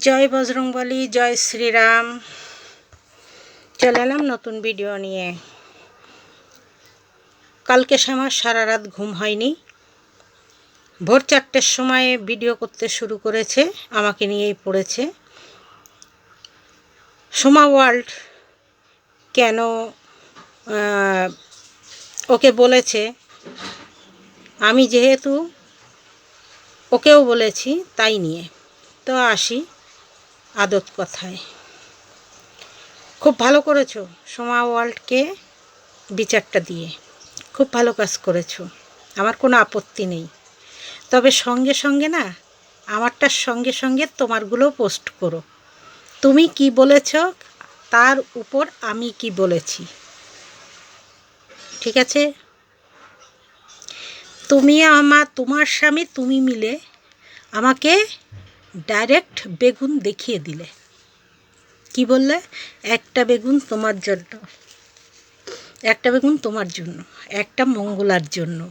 জয় বজরংবলী, জয় শ্রীরাম। চলে এলাম নতুন ভিডিও নিয়ে। কালকে সে আমার সারা রাত ঘুম হয়নি। ভোর চারটের সময় ভিডিও করতে শুরু করেছে, আমাকে নিয়েই পড়েছে। সোমা ওয়ার্ল্ড কেন ওকে বলেছে, আমি যেহেতু ওকেও বলেছি তাই নিয়ে। তো আসি। আদত কথায়। খুব ভালো করেছ সোমা ওয়ার্ল্ডকে বিচারটা দিয়ে। খুব ভালো কাজ করেছ। আমার কোনো আপত্তি নেই। তবে সঙ্গে সঙ্গে না আমারটার সঙ্গে সঙ্গে তোমারগুলো পোস্ট করো। তুমি কি বলেছ, তার উপর আমি কি বলেছি। ঠিক আছে? তুমি আমার তোমার স্বামী, তুমি মিলে আমাকে ডাইরেক্ট বেগুন দেখিয়ে দিলে। কি বললে? একটা বেগুন তোমার জন্য। একটা বেগুন তোমার জন্য। একটা মঙ্গলার জন্য।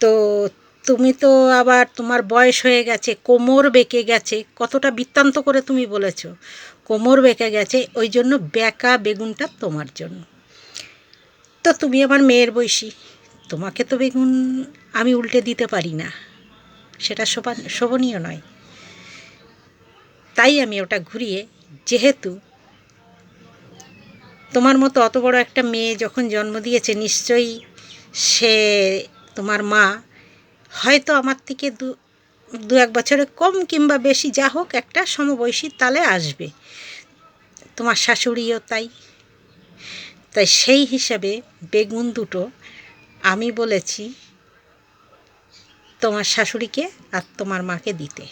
তো তুমি তো আবার তোমার বয়স হয়ে গেছে, কোমর বেঁকে গেছে। কতটা বৃত্তান্ত করে তুমি বলেছ? কোমর বেঁকে গেছে, ওই জন্য বেঁকা বেগুনটা তোমার জন্য। তো তুমি আমার মেয়ের বয়সী। তোমাকে তো বেগুন আমি উল্টে দিতে পারি না। সেটা শোভা শোভনীয় নয়। তাই আমি ওটা ঘুরিয়ে, যেহেতু তোমার মতো অত বড় একটা মেয়ে যখন জন্ম দিয়েছে, নিশ্চয়ই সে তোমার মা, হয়তো আমার থেকে দু দু এক বছরে কম কিংবা বেশি যা হোক একটা সমবয়সী তালে আসবে। তোমার শাশুড়িও তাই। তাই সেই হিসাবে বেগুন দুটো আমি বলেছি তোমার শাশুড়িকে আর তোমার মাকে দিতে।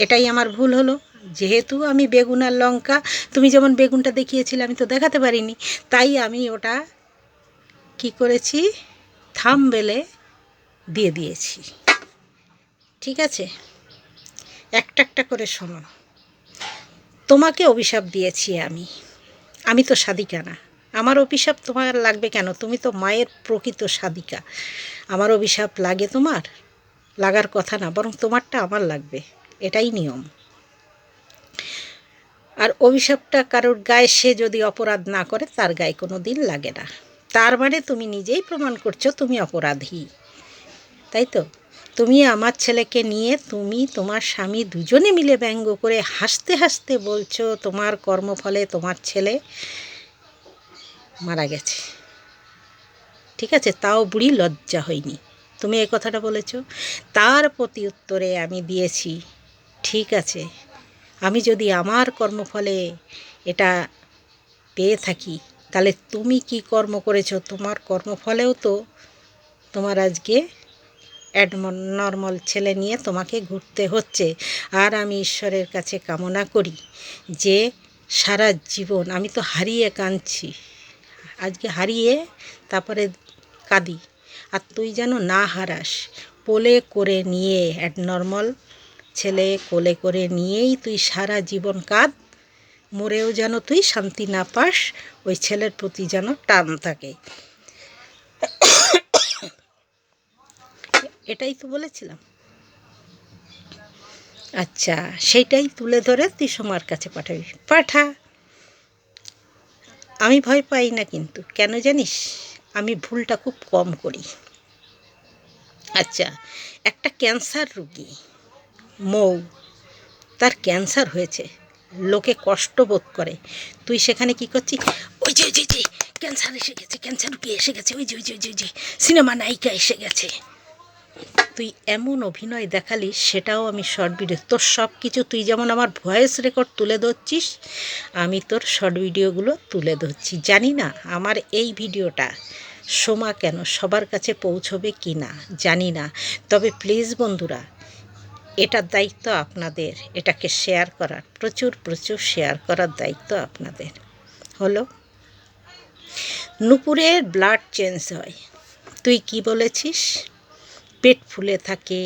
এটাই আমার ভুল হলো। যেহেতু আমি বেগুন আর লঙ্কা, তুমি যেমন বেগুনটা দেখিয়েছিলে, আমি তো দেখাতে পারিনি। তাই আমি ওটা কি করেছি? থাম বেলে দিয়ে দিয়েছি। ঠিক আছে? একটা একটা করে শোনো। তোমাকে অভিশাপ দিয়েছি আমি। আমি তো সাদিকা না। আমার অভিশাপ তোমার লাগবে কেন? তুমি তো মায়ের প্রকৃত সাদিকা। আমার অভিশাপ লাগে তোমার? লাগার কথা না, বরং তোমারটা আমার লাগবে। এটাই নিয়ম। আর অভিশাপটা কারোর গায়ে সে যদি অপরাধ না করে, তার গায়ে কোনো দিন লাগে না। তার মানে তুমি নিজেই প্রমাণ করছ, তুমি অপরাধী। তাই তো? তুমি আমার ছেলেকে নিয়ে, তুমি তোমার স্বামী দুজনে মিলে ব্যঙ্গ করে হাসতে হাসতে বলছো, তোমার কর্মফলে তোমার ছেলে মারা গেছে। ঠিক আছে, তাও বুড়ি লজ্জা হয়নি। তুমি এই কথাটা বলেছ। তার প্রতি উত্তরে আমি দিয়েছি ঠিক আছে। আমি যদি আমার কর্মফলে এটা পেয়ে থাকি, তাহলে তুমি কি কর্ম করেছ? তোমার কর্মফলেও তো তোমার আজকে অ্যাডম নর্মাল ছেলে নিয়ে তোমাকে ঘুরতে হচ্ছে। আর আমি ঈশ্বরের কাছে কামনা করি যে সারা জীবন, আমি তো হারিয়ে কাঁদছি। আজকে হারিয়ে তারপরে কাঁদি। আর তুই যেন না হারাস পোলে করে নিয়ে নর্মাল ছেলে কোলে করে নিয়েই তুই সারা জীবন কাঁদ, মরেও যেন তুই শান্তি না পাস, ওই ছেলের প্রতি যেন টান থাকে। এটাই তো বলেছিলাম। আচ্ছা সেইটাই তুলে ধরে তুই সোমার কাছে পাঠাবি। পাঠা। আমি ভয় পাই না কিন্তু, কেন জানিস? আমি ভুলটা খুব কম করি। আচ্ছা একটা ক্যান্সার রুগী। মৌ, তার ক্যান্সার হয়েছে। লোকে কষ্ট বোধ করে। তুই সেখানে কি করছিস? ওই যে ওই যে, ক্যান্সার এসে গেছে, ক্যান্সার রুগী এসে গেছে। ওই যে ওই যে ওই যে সিনেমা নায়িকা এসে গেছে। তুই এমন অভিনয় দেখালি, সেটাও আমি শর্ট ভিডিও। তোর সব কিছু তুই যেমন আমার ভয়েস রেকর্ড তুলে ধরছিস, আমি তোর শর্ট ভিডিওগুলো তুলে ধরছি। জানি না আমার এই ভিডিওটা সোমা কেন সবার কাছে পৌঁছবে কি না, জানি না। তবে প্লিজ বন্ধুরা এটার দায়িত্ব আপনাদের, এটাকে শেয়ার করার, প্রচুর প্রচুর শেয়ার করার দায়িত্ব আপনাদের। হলো নুপুরের ব্লাড চেঞ্জ হয়। তুই কি বলেছিস? পেট ফুলে থাকে,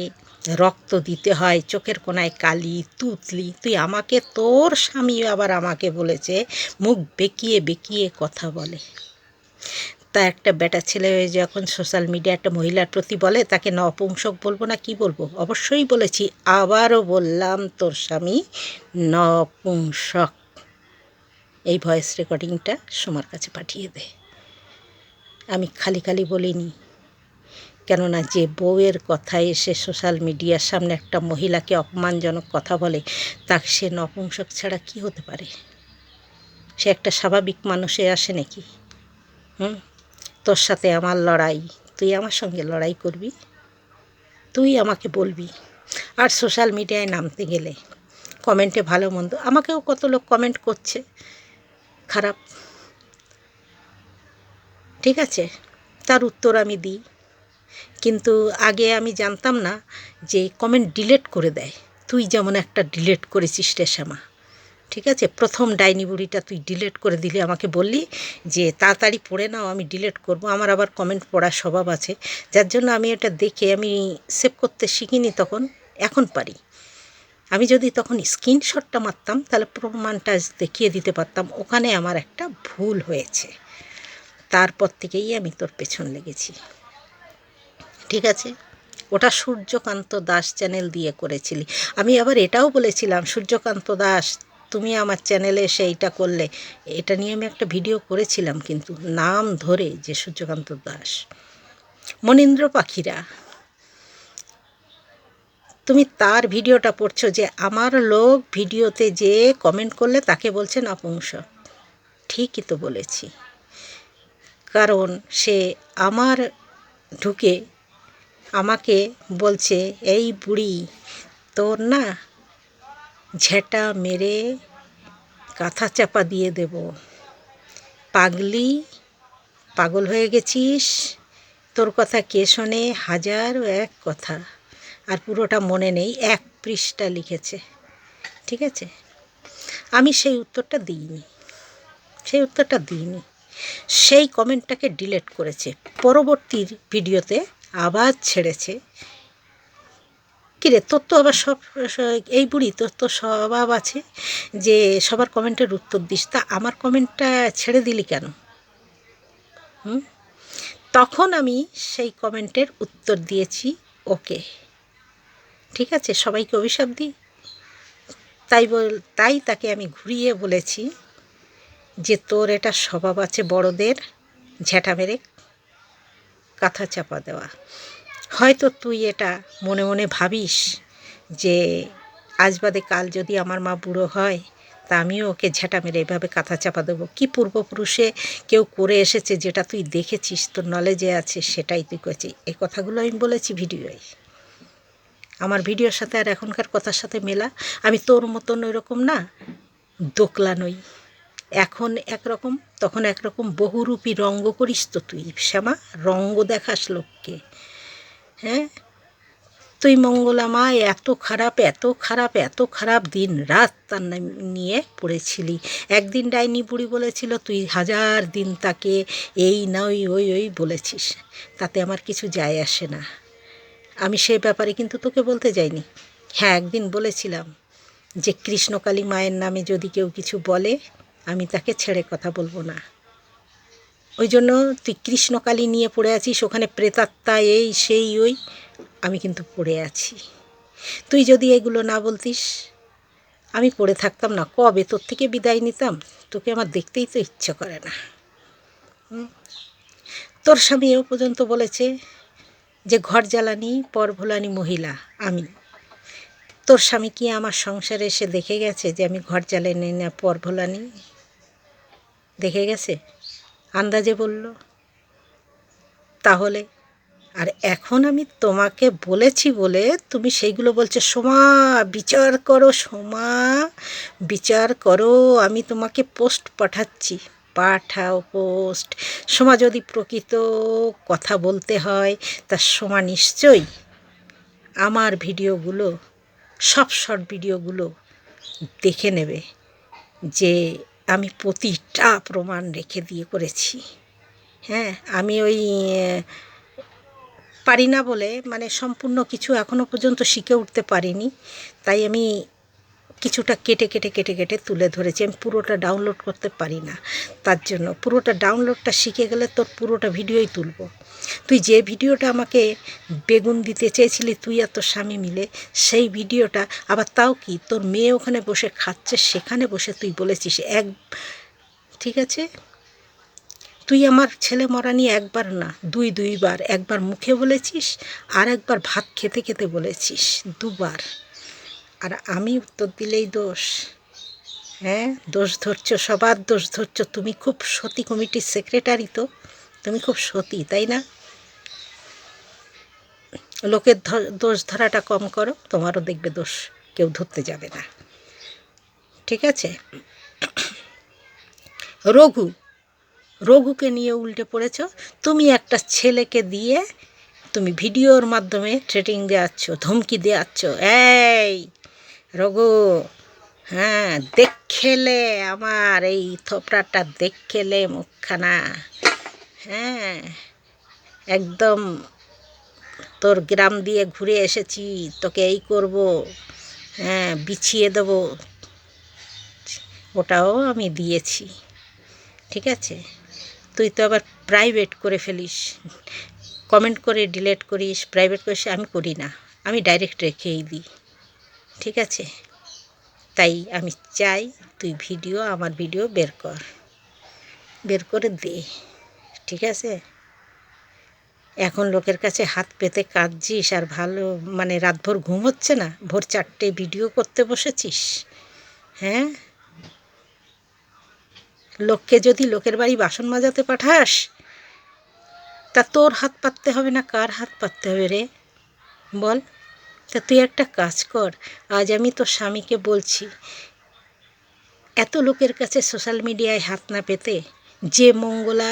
রক্ত দিতে হয়, চোখের কোনায় কালি, তুতলি। তুই আমাকে, তোর স্বামী আবার আমাকে বলেছে, মুখ বেঁকিয়ে বেঁকিয়ে কথা বলে। তা একটা বেটা ছেলে হয়ে যখন সোশ্যাল মিডিয়া একটা মহিলার প্রতি বলে, তাকে নপুংসক বলব না কি বলব? অবশ্যই বলেছি, আবারও বললাম তোর স্বামী নপুংসক। এই ভয়েস রেকর্ডিংটা সোমার কাছে পাঠিয়ে দে। আমি খালি খালি বলিনি, কেননা যে বউয়ের কথায় এসে সোশ্যাল মিডিয়ার সামনে একটা মহিলাকে অপমানজনক কথা বলে, তাকে সে নপুংসক ছাড়া কি হতে পারে? সে একটা স্বাভাবিক মানুষে আসে নাকি? হুম? তোর সাথে আমার লড়াই, তুই আমার সঙ্গে লড়াই করবি, তুই আমাকে বলবি। আর সোশ্যাল মিডিয়ায় নামতে গেলে কমেন্টে ভালো মন্দ, আমাকেও কত লোক কমেন্ট করছে, খারাপ। ঠিক আছে, তার উত্তর আমি দিই। কিন্তু আগে আমি জানতাম না যে কমেন্ট ডিলেট করে দেয়। তুই যেমন একটা ডিলেট করেছিস রে ঠিক আছে? প্রথম ডাইনি বুড়িটা তুই ডিলেট করে দিলি, আমাকে বললি যে তাড়াতাড়ি পড়ে নাও, আমি ডিলেট করব। আমার আবার কমেন্ট পড়ার স্বভাব আছে। যার জন্য আমি এটা দেখে আমি সেভ করতে শিখিনি তখন, এখন পারি। আমি যদি তখন স্ক্রিনশটটা মারতাম, তাহলে প্রমাণটা দেখিয়ে দিতে পারতাম, ওখানে আমার একটা ভুল হয়েছে। তারপর থেকেই আমি তোর পেছন লেগেছি। ঠিক আছে? ওটা সূর্যকান্ত দাস চ্যানেল দিয়ে করেছিলি। আমি আবার এটাও বলেছিলাম, সূর্যকান্ত দাস তুমি আমার চ্যানেলে এসে এইটা করলে। এটা নিয়ে আমি একটা ভিডিও করেছিলাম কিন্তু নাম ধরে যে সূর্যকান্ত দাস। মনীন্দ্র পাখিরা, তুমি তার ভিডিওটা পড়ছো যে আমার লোক ভিডিওতে যে কমেন্ট করলে তাকে বলছে নপুংসক ঠিকই তো বলেছি। কারণ সে আমার ঢুকে আমাকে বলছে, এই বুড়ি তোর না ঝেঁটা মেরে কাঁথা চাপা দিয়ে দেব। পাগলি, পাগল হয়ে গেছিস? তোর কথা কে শোনে? হাজার ও এক কথা। আর পুরোটা মনে নেই, এক পৃষ্ঠা লিখেছে। ঠিক আছে? আমি সেই উত্তরটা দিইনি। সেই উত্তরটা দিইনি। সেই কমেন্টটাকে ডিলেট করেছে। পরবর্তী ভিডিওতে আবার ছেড়েছে। কিরে তোর তো আবার সব এই বুড়ি, তোর তো স্বভাব আছে যে সবার কমেন্টের উত্তর দিস। তা আমার কমেন্টটা ছেড়ে দিলি কেন? হুম? তখন আমি সেই কমেন্টের উত্তর দিয়েছি, ওকে। ঠিক আছে? সবাইকে অভিশাপ দিই। তাই বল, তাই তাকে আমি ঘুরিয়ে বলেছি যে তোর এটা স্বভাব আছে বড়দের ঝ্যাঁটা মেরে, কাঁথা চাপা দেওয়া। হয়তো তুই এটা মনে মনে ভাবিস যে আজ বাদে কাল যদি আমার মা বুড়ো হয়, তা আমিও ওকে ঝেঁটা মেরে এভাবে কাঁথা চাপা দেবো। কী পূর্বপুরুষে কেউ করে এসেছে যেটা তুই দেখেছিস, তোর নলেজে আছে, সেটাই তুই করেছিস। এই কথাগুলো আমি বলেছি ভিডিওয়। আমার ভিডিওর সাথে আর এখনকার কথার সাথে মেলা। আমি তোর মতন ওইরকম না, দোকলা নই। এখন একরকম, তখন একরকম বহুরূপী রঙ্গ করিস তো তুই, শ্যামা, রঙ্গ দেখাস লোককে। হ্যাঁ? তুই মঙ্গলা মা, এত খারাপ এত খারাপ এত খারাপ দিন রাত তার নিয়ে পড়েছিলি। একদিন ডাইনি বুড়ি বলেছিল, তুই হাজার দিন তাকে এই না ওই ওই ওই বলেছিস। তাতে আমার কিছু যায় আসে না। আমি সে ব্যাপারে কিন্তু তোকে বলতে যাইনি। হ্যাঁ একদিন বলেছিলাম যে, কৃষ্ণকালী মায়ের নামে যদি কেউ কিছু বলে, আমি তাকে ছেড়ে কথা বলব না। ওই জন্য তুই কৃষ্ণকালী নিয়ে পড়ে আছিস, ওখানে প্রেতাত্মা এই, সেই, ওই, আমি কিন্তু পড়ে আছি। তুই যদি এগুলো না বলতিস, আমি পড়ে থাকতাম না। কবে? তোর থেকে বিদায় নিতাম? তোকে আমার দেখতেই তো ইচ্ছে করে না। তোর স্বামী এও পর্যন্ত বলেছে যে, ঘর জ্বালানি, পর ভোলানি মহিলা, আমি। তোর স্বামী কি আমার সংসারে এসে দেখে গেছে যে, আমি ঘর জ্বালানি না, পর ভোলানি? দেখে গেছে? আন্দাজে বলল, তাহলে আর এখন আমি তোমাকে বলেছি বলে তুমি সেইগুলো বলছো। সোমা, বিচার করো সোমা, বিচার করো, আমি তোমাকে পোস্ট পাঠাচ্ছি। পাঠাও পোস্ট। সোমা, যদি প্রকৃত কথা বলতে হয়, তা সোমা নিশ্চয়ই আমার ভিডিওগুলো, সব শর্ট ভিডিওগুলো দেখে নেবে যে আমি প্রতিটা প্রমাণ রেখে দিয়ে করেছি। হ্যাঁ আমি ওই পারি না বলে মানে সম্পূর্ণ কিছু এখনও পর্যন্ত শিখে উঠতে পারিনি। তাই আমি কিছুটা কেটে কেটে কেটে কেটে তুলে ধরেছি। আমি পুরোটা ডাউনলোড করতে পারি না। তার জন্য পুরোটা ডাউনলোডটা শিখে গেলে তোর পুরোটা ভিডিওই তুলব। তুই যে ভিডিওটা আমাকে বেগুন দিতে চেয়েছিলি, তুই আর তোর স্বামী মিলে সেই ভিডিওটা, আবার তাও কি তোর মেয়ে ওখানে বসে খাচ্ছে, সেখানে বসে তুই বলেছিস এক, ঠিক আছে? তুই আমার ছেলে মরা নিয়ে একবার না, দুই, দুইবার, একবার মুখে বলেছিস আর একবার ভাত খেতে খেতে বলেছিস, দুবার। আর আমি উত্তর দিলেই দোষ। হ্যাঁ দোষ ধরছো, সবার দোষ ধরছো। তুমি খুব সতী কমিটির সেক্রেটারি তো, তুমি খুব সতী, তাই না? লোকের দোষ ধরাটা কম করো, তোমারও দেখবে দোষ কেউ ধরতে যাবে না। ঠিক আছে? রঘু, রঘুকে নিয়ে উল্টে পড়েছ। তুমি একটা ছেলেকে দিয়ে তুমি ভিডিওর মাধ্যমে ট্রেটিং দেওয়াচ্ছ, ধমকি দেওয়াচ্ছ। এই রঘু হ্যাঁ দেখেলে আমার এই থোপড়াটা দেখেলে মুখখানা। হ্যাঁ একদম তোর গ্রাম দিয়ে ঘুরে এসেছি, তোকে এই করব হ্যাঁ বিছিয়ে দেবো। ওটাও আমি দিয়েছি, ঠিক আছে? তুই তো আবার প্রাইভেট করে ফেলিস কমেন্ট করে ডিলেট করিস প্রাইভেট করিস আমি করি না, আমি ডাইরেক্ট রেখেই দিই। ঠিক আছে? তাই আমি চাই তুই ভিডিও, আমার ভিডিও বের কর। বের করে দে, ঠিক আছে? এখন লোকের কাছে হাত পেতে কাঁদছিস আর ভালো মানে রাতভর ঘুম হচ্ছে না? ভোর চারটে ভিডিও করতে বসেছিস? হ্যাঁ? লোককে যদি লোকের বাড়ি বাসন মাজাতে পাঠাস, তা তোর হাত পাততে হবে না? কার হাত পাততে হবে রে? বল। তা তুই একটা কাজ কর, আজ আমি তোর স্বামীকে বলছি, এত লোকের কাছে সোশ্যাল মিডিয়ায় হাত না পেতে, যে মঙ্গলা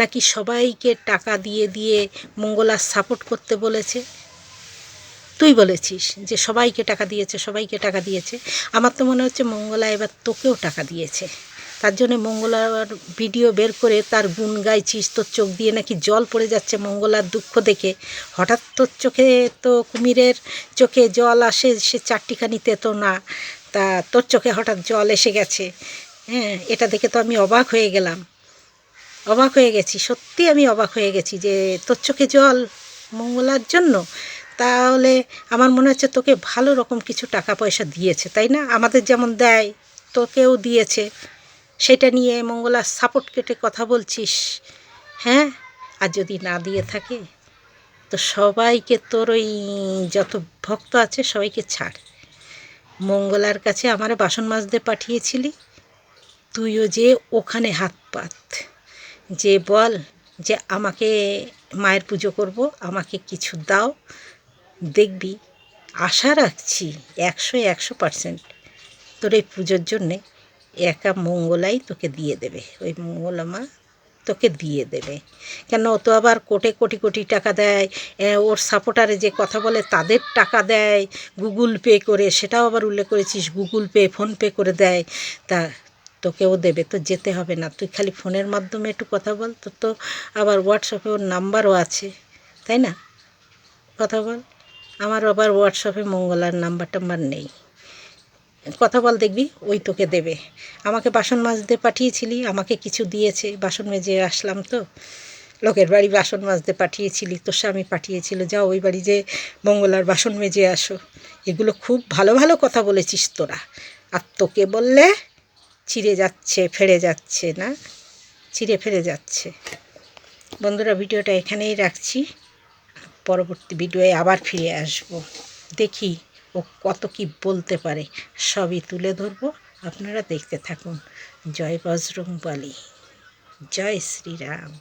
নাকি সবাইকে টাকা দিয়ে দিয়ে মঙ্গলা সাপোর্ট করতে বলেছে, তুই বলেছিস যে সবাইকে টাকা দিয়েছে, সবাইকে টাকা দিয়েছে, আমার তো মনে হচ্ছে মঙ্গলা এবার তোকেও টাকা দিয়েছে। তার জন্য মঙ্গলার ভিডিও বের করে তার গুণ গাইছিস, তোর চোখ দিয়ে নাকি জল পড়ে যাচ্ছে মঙ্গলার দুঃখ দেখে। হঠাৎ তোর চোখে তো কুমিরের চোখে জল আসে, সে চারটিখানিতে তো না। তা তোর চোখে হঠাৎ জল এসে গেছে। হ্যাঁ এটা দেখে তো আমি অবাক হয়ে গেলাম। অবাক হয়ে গেছি, সত্যি আমি অবাক হয়ে গেছি যে তোর চোখে জল মঙ্গলার জন্য? তাহলে আমার মনে হচ্ছে তোকে ভালো রকম কিছু টাকা পয়সা দিয়েছে, তাই না? আমাদের যেমন দেয়, তোকেও দিয়েছে। সেটা নিয়ে মঙ্গলার সাপোর্ট কেটে কথা বলছিস হ্যাঁ? আর যদি না দিয়ে থাকে, তো সবাইকে তোর ওই যত ভক্ত আছে সবাইকে ছাড়। মঙ্গলার কাছে আমার বাসন মাজতে পাঠিয়েছিলি, তুইও যে ওখানে হাত পাত, যে বল যে আমাকে মায়ের পুজো করব, আমাকে কিছু দাও, দেখবি, আশা রাখছি একশো একশো পারসেন্ট তোর এই পুজোর জন্যে একা মঙ্গলাই তোকে দিয়ে দেবে। ওই মঙ্গলা মা তোকে দিয়ে দেবে। কেন? ও তো আবার কোটে, কোটি কোটি টাকা দেয়। ওর সাপোর্টারে যে কথা বলে তাদের টাকা দেয়। গুগল পে করে, সেটাও আবার উল্লেখ করেছিস গুগল পে ফোনপে করে দেয়। তা তোকেও দেবে, তো যেতে হবে না। তুই খালি ফোনের মাধ্যমে একটু কথা বল। তোর তো আবার হোয়াটসঅ্যাপে ওর নাম্বারও আছে, তাই না? কথা বল। আমার আবার হোয়াটসঅ্যাপে মঙ্গলার নাম্বার টাম্বার নেই। কথা বল দেখবি, ওই তোকে দেবে। আমাকে বাসন মাজতে পাঠিয়েছিলি, আমাকে কিছু দিয়েছে, বাসন মেজে আসলাম তো। লোকের বাড়ি বাসন মাজতে পাঠিয়েছিলি, তোর স্বামী পাঠিয়েছিল, যাও ওই বাড়ি যে মঙ্গলার বাসন মেজে আসো। এগুলো খুব ভালো ভালো কথা বলেছিস তোরা। আর তোকে বললে ছিঁড়ে যাচ্ছে, ফেড়ে যাচ্ছে না, ছিঁড়ে ফেড়ে যাচ্ছে। বন্ধুরা, ভিডিওটা এখানেই রাখছি। পরবর্তী ভিডিওয়ে আবার ফিরে আসব। দেখি ও কত কি বলতে পারে, সবই তুলে ধরবো। আপনারা দেখতে থাকুন। জয় বজরং বলি জয় শ্রীরাম।